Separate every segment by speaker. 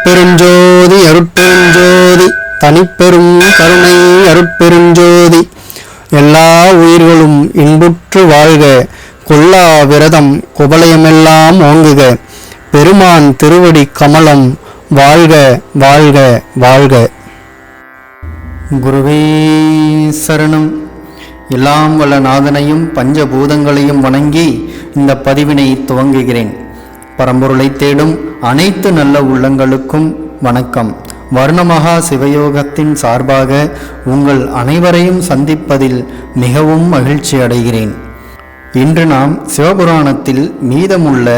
Speaker 1: அருட்பெருஞ்சோதி அருட்பெருஞ்சோதி தனிப்பெரும் கருணை அருட்பெருஞ்சோதி. எல்லா உயிர்களும் இன்புற்று வாழ்க கொல்லா விரதம் குபலயமெல்லாம் ஓங்குக. பெருமான் திருவடி கமலம் வாழ்க வாழ்க வாழ்க. குருவே சரணம். எல்லாம் வல்ல நாதனையும் பஞ்சபூதங்களையும் வணங்கி இந்த பதிவினை துவங்குகிறேன். பரம்பொருளை தேடும் அனைத்து நல்ல உள்ளங்களுக்கும் வணக்கம். வர்ணமகா சிவயோகத்தின் சார்பாக உங்கள் அனைவரையும் சந்திப்பதில் மிகவும் மகிழ்ச்சி அடைகிறேன். இன்று நாம் சிவபுராணத்தில் மீதமுள்ள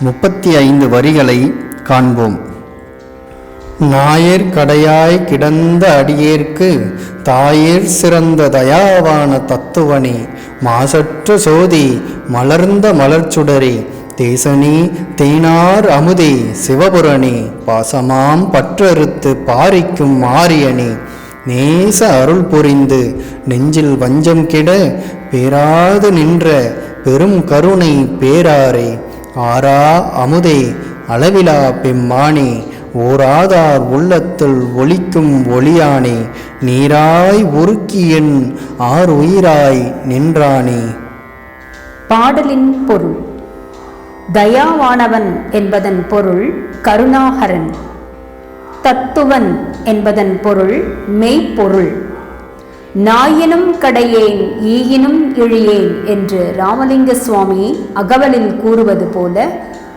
Speaker 1: முப்பத்தி ஐந்து வரிகளை காண்போம். நாயர் கடையாய் கிடந்த அடியேற்கு தாயேர் சிறந்த தயாவான தத்துவனே மாசற்ற சோதி மலர்ந்த மலர்ச்சுடரே தேசனே தேனார் அமுதே சிவபுரணே பாசமாம் பற்றறுத்து பாரிக்கும் மாரியனே. நேச அருள் புரிந்து நெஞ்சில் வஞ்சம் கெட பேராது நின்ற பெரும் கருணை பேராரே. ஆரா அமுதே அளவிலா பெம்மானே ஓராதார் உள்ளத்தில் ஒளிக்கும் ஒளியானே. நீராய் உருக்கியன் ஆர் உயிராய் நின்றானே.
Speaker 2: பாடலின் பொருள். தயாவானவன் என்பதன் பொருள் கருணாகரன். தத்துவன் என்பதன் பொருள் மெய்ப்பொருள். நாயினும் கடையேன் ஈயினும் இழியேன் என்று ராமலிங்க சுவாமி அகவலில் கூறுவது போல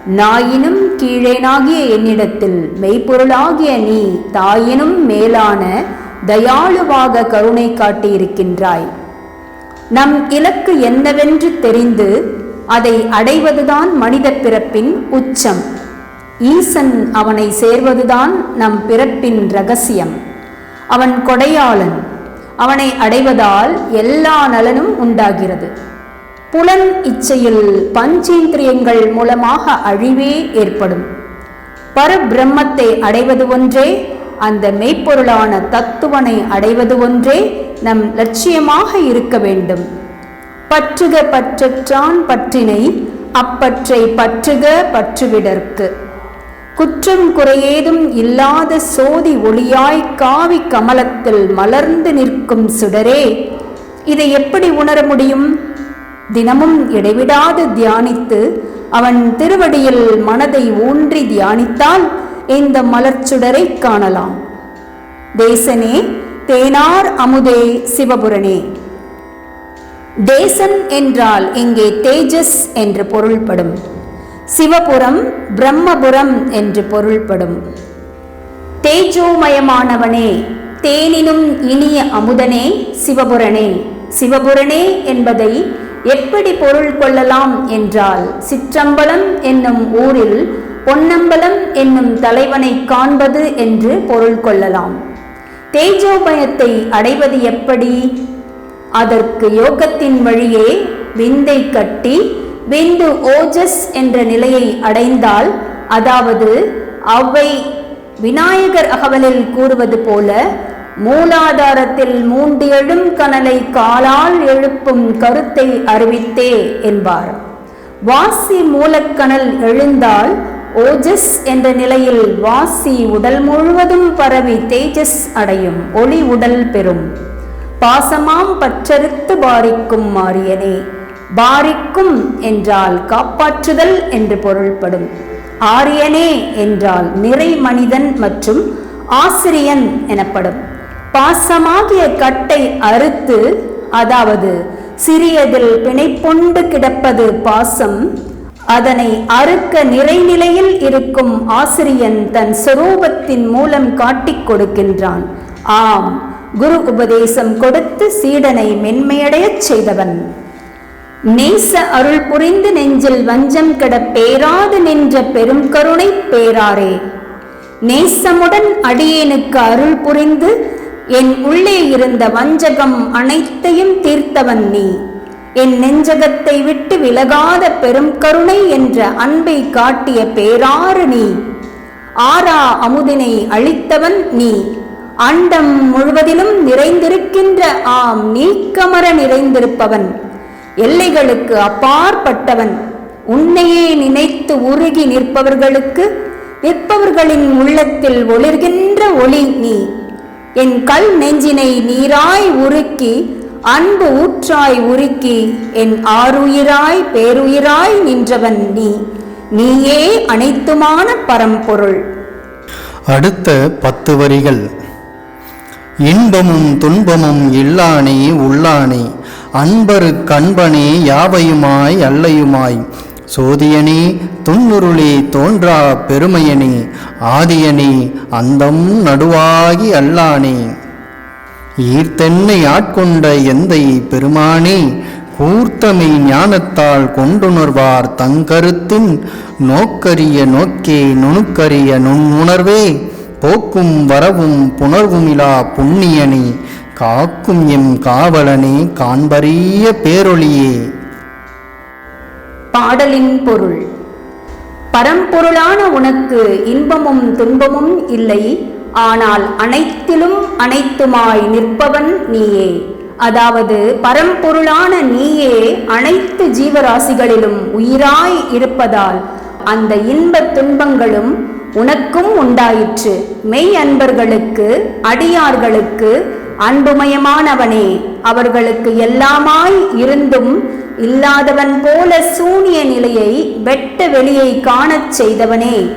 Speaker 2: நாயினும் கீழேனாகிய என்னிடத்தில் மெய்ப்பொருளாகிய நீ தாயினும் மேலான தயாளுவாக கருணை காட்டியிருக்கின்றாய். நம் இலக்கு என்னவென்று தெரிந்து அதை அடைவதுதான் மனித பிறப்பின் உச்சம். ஈசன் அவனை சேர்வதுதான் நம் பிறப்பின் ரகசியம். அவன் கொடையாளன். அவனை அடைவதால் எல்லா நலனும் உண்டாகிறது. புலன் இச்சையில் பஞ்சேந்திரியங்கள் மூலமாக அழிவே ஏற்படும். பரபிரம்மத்தை அடைவது ஒன்றே அந்த மெய்ப்பொருளான தத்துவனை அடைவது ஒன்றே நம் லட்சியமாக இருக்க வேண்டும். பற்றுக பற்றற்றான் பற்றினை அப்பற்றை பற்றுக பற்றுவிடற்கு குற்றம் குறையேதும் இல்லாத சோதி ஒளியாய் காவி கமலத்தில் மலர்ந்து நிற்கும் சுடரே இதை எப்படி உணர முடியும்? தினமும் இடைவிடாது தியானித்து அவன் திருவடியில் மனதை ஊன்றி தியானித்தால் இந்த மலர்ச்சுடரை காணலாம். தேசனே தேனார் அமுதே சிவபுரனே தேசம் என்றால் இங்கே தேஜஸ் என்று பொருள்படும். சிவபுரம் பிரம்மபுரம் என்று பொருள்படும். தேஜோமயமானவனே தேனினும் இனிய அமுதனே சிவபுரனே. சிவபுரனே என்பதை எப்படி பொருள் கொள்ளலாம் என்றால் சிற்றம்பலம் என்னும் ஊரில் பொன்னம்பலம் என்னும் தலைவனை காண்பது என்று பொருள் கொள்ளலாம். தேஜோமயத்தை அடைவது எப்படி? அதற்கு யோகத்தின் வழியே விந்தை கட்டி விந்து ஓஜஸ் என்ற நிலையை அடைந்தால் அதாவது அவை விநாயகர் அகவலில் கூறுவது போல மூலாதாரத்தில் மூண்டு எழும் கனலை காலால் எழுப்பும் கருத்தை அறிவித்தே என்பார். வாசி மூலக்கணல் எழுந்தால் ஓஜஸ் என்ற நிலையில் வாசி உடல் முழுவதும் பரவி தேஜஸ் அடையும் ஒளி உடல் பெறும். பாசமாம் பற்றறுத்து பாரிக்கும் மாரியனே. பாரிக்கும் என்றால் காப்பாற்றுதல் என்று பொருள்படும். ஆரியனே என்றால் நிறை மனிதன் மற்றும் ஆசிரியன் எனப்படும். பாசமாகிய கட்டை அறுத்து அதாவது சிறியதில் பிணைப்பொண்டு கிடப்பது பாசம் அதனை அறுக்க நிறைநிலையில் இருக்கும் ஆசிரியன் தன் சொரூபத்தின் மூலம் காட்டிக் கொடுக்கின்றான். ஆம். குரு உபதேசம் கொடுத்து சீடனை மென்மையடையச் செய்தவன். நேச அருள் புரிந்து நெஞ்சில் வஞ்சம் கெட பேராது நின்ற பெரும் கருணை பேராரே. நேசமுடன் அடியேனுக்கு அருள் புரிந்து என் உள்ளே இருந்த வஞ்சகம் அனைத்தையும் தீர்த்தவன் நீ. என் நெஞ்சகத்தை விட்டு விலகாத பெரும் கருணை என்ற அன்பை காட்டிய பேராறு நீ. ஆரா அமுதினை அளித்தவன் நீ. அண்டம் முழுவதிலும் நிறைந்திருக்கின்ற ஆம் நீக்கமர நிறைந்திருப்பவன். எல்லைகளுக்கு அப்பாற்பட்டவன். உன்னையே நினைத்து உருகி நிற்பவர்களுக்கு நிற்பவர்களின் உள்ளத்தில் ஒளிர்கின்ற ஒளி நீ. என் கல் நெஞ்சினை நீராய் உருக்கி அன்பு ஊற்றாய் உருக்கி என் ஆருயிராய் பேருயிராய் நின்றவன் நீ. நீயே அனைத்துமான பரம்பொருள்.
Speaker 1: அடுத்த பத்து வரிகள். இன்பமும் துன்பமும் இல்லானே உள்ளானே. அன்பரு கண்பனே யாவையுமாய் அல்லையுமாய். சோதியனே துன்னுருளே தோன்றா பெருமையனே. ஆதியனே அந்தம் நடுவாகி அல்லானே. ஈர்த்தென்னை ஆட்கொண்ட எந்தை பெருமானே. கூர்த்தமை ஞானத்தால் கொண்டுணர்வார் தங்கருத்தின். நோக்கரிய நோக்கே நுணுக்கரிய நுண்ணுணர்வே. போக்கும் வரவும் புணர்வுமிலா புண்ணியனே காக்கும் எம் காவலனே காண்பறிய பேரொளியே
Speaker 2: பாடலின் பொருள். பரம்பொருளான உனக்கு இன்பமும் துன்பமும் இல்லை ஆனால் அனைத்திலும் அனைத்துமாய் நிற்பவன் நீயே. அதாவது பரம்பொருளான நீயே அனைத்து ஜீவராசிகளிலும் உயிராய் இருப்பதால் அந்த இன்பத் துன்பங்களும் உனக்கும் உண்டாயிற்று. மெய் அன்பர்களுக்கு அடியார்களுக்கு அன்புமயமானவனே அவர்களுக்கு எல்லாமாய் இருந்தும் இல்லாதவன் போல சூனிய நிலையை வெட்ட வெளியை காணச் செய்தவனே.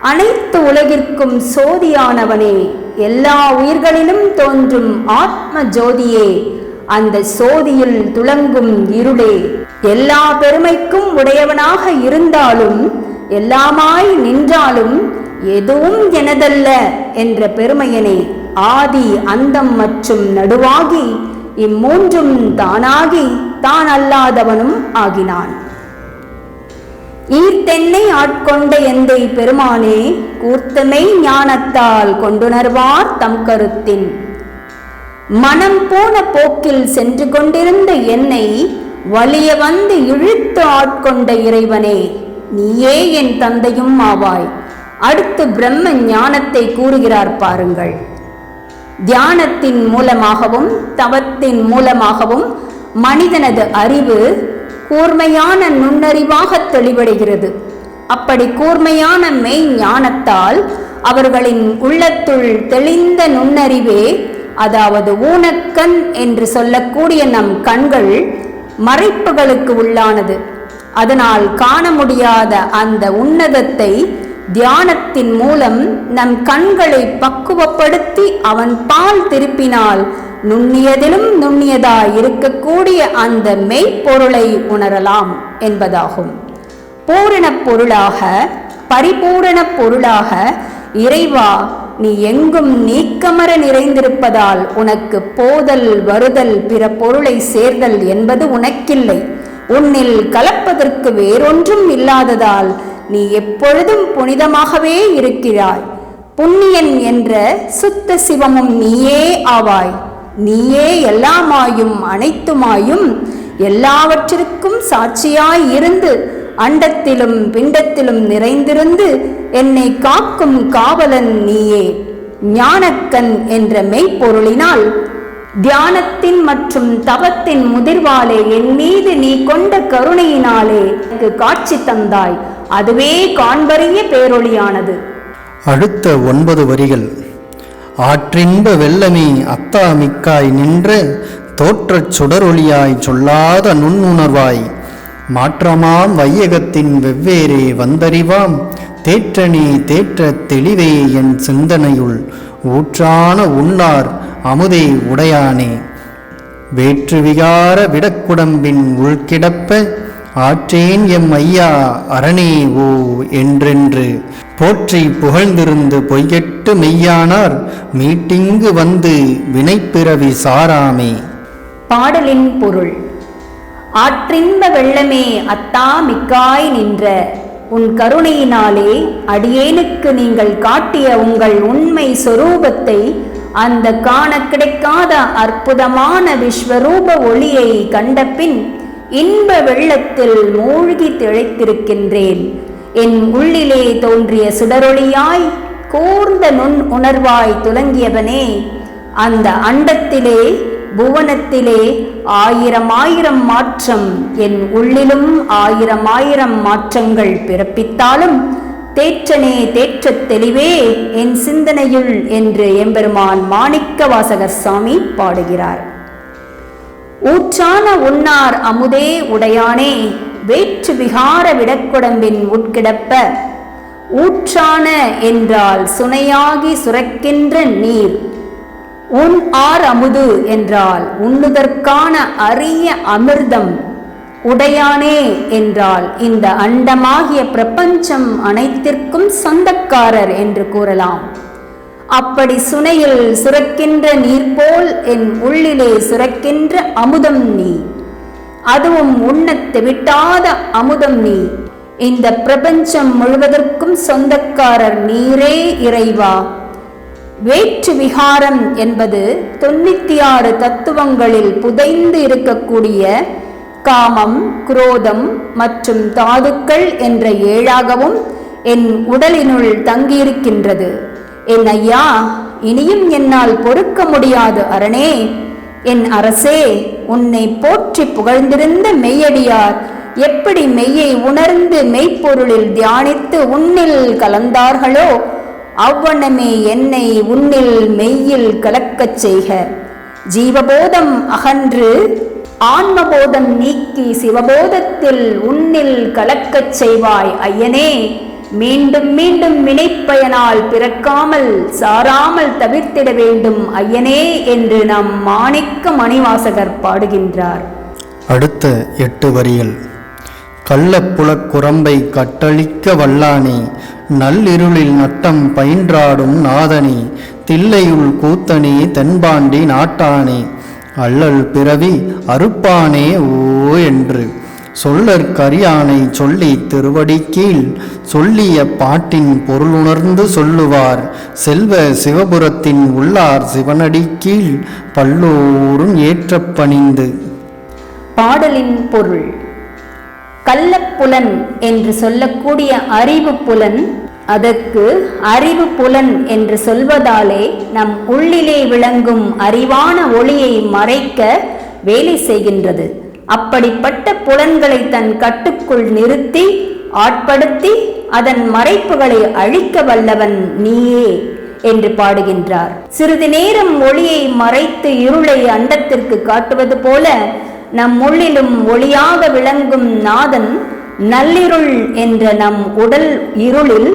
Speaker 2: அனைத்து உலகிற்கும் சோதியானவனே எல்லா உயிர்களிலும் தோன்றும் ஆத்ம ஜோதியே அந்த சோதியில் துளங்கும் இருளே. எல்லா பெருமைக்கும் உடையவனாக இருந்தாலும் எல்லாமாய் நின்றாலும் எதுவும் எனதல்ல என்ற பெருமையனே ஆதி அந்தம் மற்றும் நடுவாகி இம்மூன்றும் தானாகி தான் அல்லாதவனும் ஆகினான். ஈர்த்தென்னை ஆட்கொண்ட எந்தை பெருமானே கூர்த்தமை ஞானத்தால் கொண்டுணர்வார் தம் கருத்தின். மனம் போன போக்கில் சென்று கொண்டிருந்த என்னை வலிய வந்து இழுத்து ஆட்கொண்ட இறைவனே நீயே என் தந்தையும் ஆவாய். அடுத்து பிரம்ம ஞானத்தை கூறுகிறார் பாருங்கள். தியானத்தின் மூலமாகவும் தவத்தின் மூலமாகவும் மனிதனது அறிவு கூர்மையான நுண்ணறிவாக தெளிவடைகிறது. அப்படி கூர்மையான மெய் ஞானத்தால் அவர்களின் உள்ளத்துள் தெளிந்த நுண்ணறிவே அதாவது ஊனக்கண் என்று சொல்லக்கூடிய நம் கண்கள் மறைப்புகளுக்கு உள்ளானது. அதனால் காண முடியாத அந்த உன்னதத்தை தியானத்தின் மூலம் நம் கண்களை பக்குவப்படுத்தி அவன் பால் திருப்பினால் நுண்ணியதிலும் நுண்ணியதாய் இருக்கக்கூடிய அந்த மெய்ப்பொருளை உணரலாம் என்பதாகும். பூரணப் பொருளாக பரிபூரண பொருளாக இறைவா நீ எங்கும் நீக்கமர நிறைந்திருப்பதால் உனக்கு போதல் வருதல் பிற பொருளை சேர்தல் என்பது உனக்கில்லை. உன்னில் கலப்பதற்கு வேறொன்றும் இல்லாததால் நீ எப்பொழுதும் புனிதமாகவே இருக்கிறாய். புண்ணியன் என்ற சுத்த சிவமும் நீயே ஆவாய். நீயே எல்லாமாயும் அனைத்துமாயும் எல்லாவற்றிற்கும் சாட்சியாய் இருந்து அண்டத்திலும் பிண்டத்திலும் நிறைந்திருந்து என்னை காக்கும் காவலன் நீயே. ஞானக்கன் என்ற மெய்ப்பொருளினால் தியானத்தின் மற்றும் தவத்தின் முதிர்வாலே என் மீது நீ கொண்ட கருணையினாலே எனக்கு காட்சி தந்தாய். அதுவே காண்பறிய பேரொளியானது.
Speaker 1: அடுத்த ஒன்பது வரிகள். ஆற்றின்ப வெள்ளமே அத்தா மிக்காய் நின்ற தோற்றச் சுடரொளியாய் சொல்லாத நுண்ணுணர்வாய். மாற்றமாம் வையகத்தின் வெவ்வேறே வந்தறிவாம். தேற்றனே தேற்ற தெளிவே என் சிந்தனையுள். ஊற்றான உண்ணார் அமுதை உடையானே. வேற்று விகார விடக்குடம்பின் உள்கிடப்ப ஆற்றேன் எம் ஐயா அரணே ஓ என்றென்று. போற்றி புகழ்ந்திருந்து பொய்கெட்டு மெய்யானார் மீட்டிங்கு வந்து வினைப்பிறவி சாராமே.
Speaker 2: பாடலின் பொருள் ஆற்றின்ப வெள்ளமே அத்தா மிக்காய் நின்ற உன் கருணையினாலே அடியேனுக்கு நீங்கள் காட்டிய உங்கள் உண்மை சொரூபத்தை அந்த காண கிடைக்காத அற்புதமான விஸ்வரூப ஒளியை கண்டபின் இன்ப வெள்ளத்தில் மூழ்கி திளைத்திருக்கின்றேன். என் உள்ளிலே தோன்றிய சுடரொளியாய் கூர்ந்த நுண் உணர்வாய் துலங்கியவனே அந்த அண்டத்திலே புவனத்திலே ஆயிரம் ஆயிரம் மாற்றம் என் உள்ளிலும் ஆயிரம் ஆயிரம் மாற்றங்கள் பிறப்பித்தாலும் தேற்றனே தேற்றத் தெளிவே என் சிந்தனையுள் என்று எம்பெருமான் மாணிக்க வாசகர் சாமி பாடுகிறார். ஊற்றான உன்னார் அமுதே உடையானே வேற்று விகார விடக்குடம்பின் உட்கிடப்ப ஊற்றான என்றால் சுனையாகி சுரக்கின்ற நீர் உன் ஆர் அமுது என்றால் உண்ணுதற்கான அரிய அமிர்தம் உடையானே என்றால் இந்த அண்டமாகிய பிரபஞ்சம் அனைத்திற்கும் சொந்தக்காரர் என்று கூறலாம். அப்படி சுனையில் சுரக்கின்ற நீர் போல் என் உள்ளிலே சுரக்கின்ற அமுதம் நீ. அதுவும் உண்ணத்து விட்டாத அமுதம் நீ. இந்த பிரபஞ்சம் முழுவதற்கும் சொந்தக்காரர் நீரே இறைவா. வேற்று விகாரம் என்பது தொண்ணூத்தி ஆறு தத்துவங்களில் புதைந்து இருக்கக்கூடிய காமம் குரோதம் மற்றும் தாதுக்கள் என்ற ஏழாகவும் என் உடலினுள் தங்கியிருக்கின்றது. என் ஐயா இனியும் என்னால் பொறுக்க முடியாது அரணே. என் அரசே உன்னை போற்றி புகழ்ந்திருந்த மெய்யடியார் எப்படி மெய்யை உணர்ந்து மெய்ப்பொருளில் தியானித்து உன்னில் கலந்தார்களோ அவ்வண்ணமே என்னை உன்னில் மெய்யில் கலக்கச் செய்க. ஜீவபோதம் அகன்று ஆன்மபோதம் நீக்கி சிவபோதத்தில் உன்னில் கலக்கச் செய்வாய் ஐயனே. மீண்டும் மீண்டும் வினைப்பயனால் பிறக்காமல் சாராமல் தவிர்த்திட வேண்டும் ஐயனே என்று நம் மாணிக்க மணிவாசகர் பாடுகின்றார்.
Speaker 1: அடுத்த எட்டு வரிகள். கள்ளப்புலக் குரம்பை கட்டளிக்க வல்லானே நள்ளிருளில் நட்டம் பயின்றாடும் நாதனே தில்லையுள் கூத்தனே தென்பாண்டி நாட்டானே அல்லல் பிறவி அறுப்பானே ஓ என்று. சொல்லற்கரியானை சொல்லி திருவடி கீழ் சொல்லிய பாட்டின் பொருளுணர்ந்து சொல்லுவார். செல்வ சிவபுரத்தின் உள்ளார் சிவனடி கீழ் பல்லோரும் ஏற்ற பணிந்து.
Speaker 2: பாடலின் பொருள். கள்ளப்புலன் என்று சொல்லக்கூடிய அறிவு புலன் அதற்கு அறிவு புலன் என்று சொல்வதாலே நம் உள்ளிலே விளங்கும் அறிவான ஒளியை மறைக்க வேலை செய்கின்றது. அப்படிப்பட்ட புலன்களை தன் கட்டுக்குள் நிறுத்தி ஆட்படுத்தி அதன் மறைப்புகளை அழிக்க வல்லவன் நீயே என்று பாடுகின்றார். சிறிது நேரம் ஒளியை மறைத்து இருளை அண்டத்திற்கு காட்டுவது போல நம் உள்ளிலும் ஒளியாக விளங்கும் நாதன் நள்ளிருள் என்ற நம் உடல் இருளில்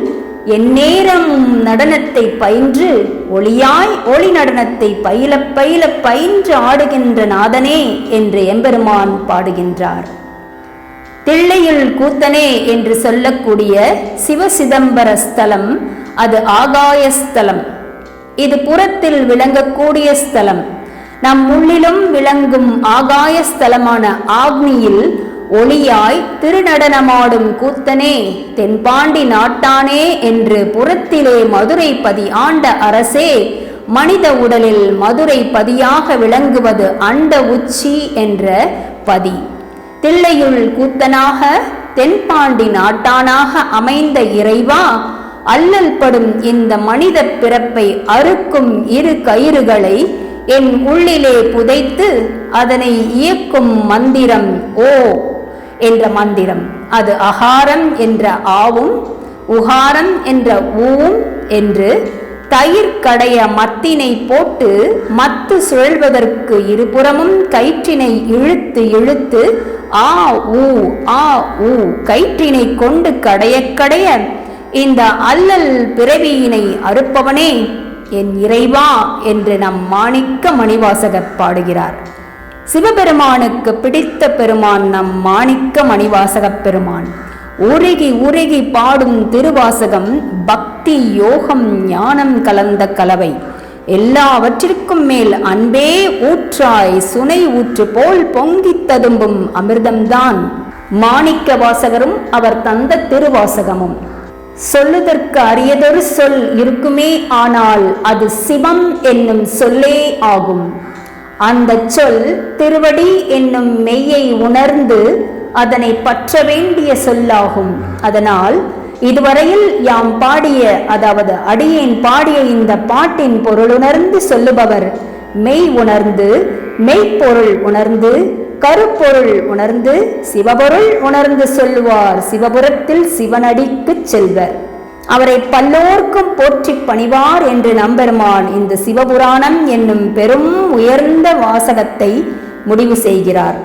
Speaker 2: எந்நேரமும் நடனத்தை பயின்று ஒளியாய் ஒளி நடனத்தை பயில பயில பயின்று ஆடுகின்ற நாதனே என்று எம்பெருமான் பாடுகின்றார். தில்லையில் கூத்தனே என்று சொல்லக்கூடிய சிவசிதம்பர ஸ்தலம் அது ஆகாய ஸ்தலம். இது புறத்தில் விளங்கக்கூடிய ஸ்தலம். நம் உள்ளிலும் விளங்கும் ஆகாய ஸ்தலமான ஆக்னியில் ஒளியாய் திருநடனமாடும் கூத்தனே தென்பாண்டி நாட்டானே என்று புறத்திலே மதுரை பதி ஆண்ட அரசே மனித உடலில் மதுரை பதியாக விளங்குவது அண்ட உச்சி என்ற பதி. தில்லையுள் கூத்தனாக தென்பாண்டி நாட்டானாக அமைந்த இறைவா அல்லல் படும் இந்த மனித பிறப்பை அறுக்கும் இரு கயிறுகளை என் உள்ளிலே புதைத்து அதனை இயக்கும் மந்திரம் ஓ. என்ற மந்திரம். அது அகாரம் என்ற ஆவும் உகாரம் என்ற ஊவும் என்று தயிர் கடைய மத்தினை போட்டு மத்து சுழல்வதற்கு இருபுறமும் கயிற்றினை இழுத்து இழுத்து ஆ ஊ ஆ ஊ கயிற்றினை கொண்டு கடைய கடைய இந்த அல்லல் பிறவியினை அறுப்பவனே என் இறைவா என்று நம் மாணிக்க மணிவாசகர் பாடுகிறார். சிவபெருமானுக்கு பிடித்த பெருமான் நம் மாணிக்க மணிவாசகப் பெருமான் உருகி உருகி பாடும் திருவாசகம் பக்தி யோகம் ஞானம் கலந்த கலவை. எல்லாவற்றிற்கும் மேல் அன்பே ஊற்றாய் சுனை ஊற்று போல் பொங்கித் ததும்பும் அமிர்தம்தான். மாணிக்க வாசகரும் அவர் தந்த திருவாசகமும். சொல்லுதற்கு அரியதொரு சொல் இருக்குமே ஆனால் அது சிவம் என்னும் சொல்லே ஆகும். அந்த சொல் திருவடி என்னும் மெய்யை உணர்ந்து அதனை பற்ற வேண்டிய சொல்லாகும். அதனால் இதுவரையில் யாம் பாடிய அதாவது அடியேன் பாடிய இந்த பாட்டின் பொருளுணர்ந்து சொல்லுபவர் மெய் உணர்ந்து மெய்ப்பொருள் உணர்ந்து கருப்பொருள் உணர்ந்து சிவபொருள் உணர்ந்து சொல்லுவார். சிவபுரத்தில் சிவனடிக்குச் செல்வர். அவரை பல்லோர்க்கும் போற்றி பணிவார் என்று நம்பெருமான் இந்த சிவபுராணம் என்னும் பெரும் உயர்ந்த வாசகத்தை முடிவு செய்கிறார்.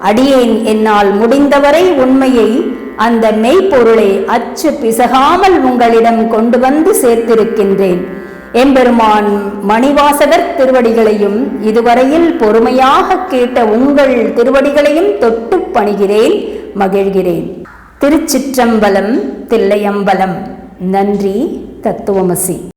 Speaker 2: அடியேன் என்னால் முடிந்தவரை உண்மையை அந்த மெய்ப்பொருளை அச்சு பிசகாமல் உங்களிடம் கொண்டு வந்து சேர்த்திருக்கின்றேன். எம்பெருமான் மணிவாசகர் திருவடிகளையும் இதுவரையில் பொறுமையாக கேட்ட உங்கள் திருவடிகளையும் தொட்டு பணிகிறேன் மகிழ்கிறேன். திருச்சிற்றம்பலம் தில்லையம்பலம். நன்றி தத்துவமசி.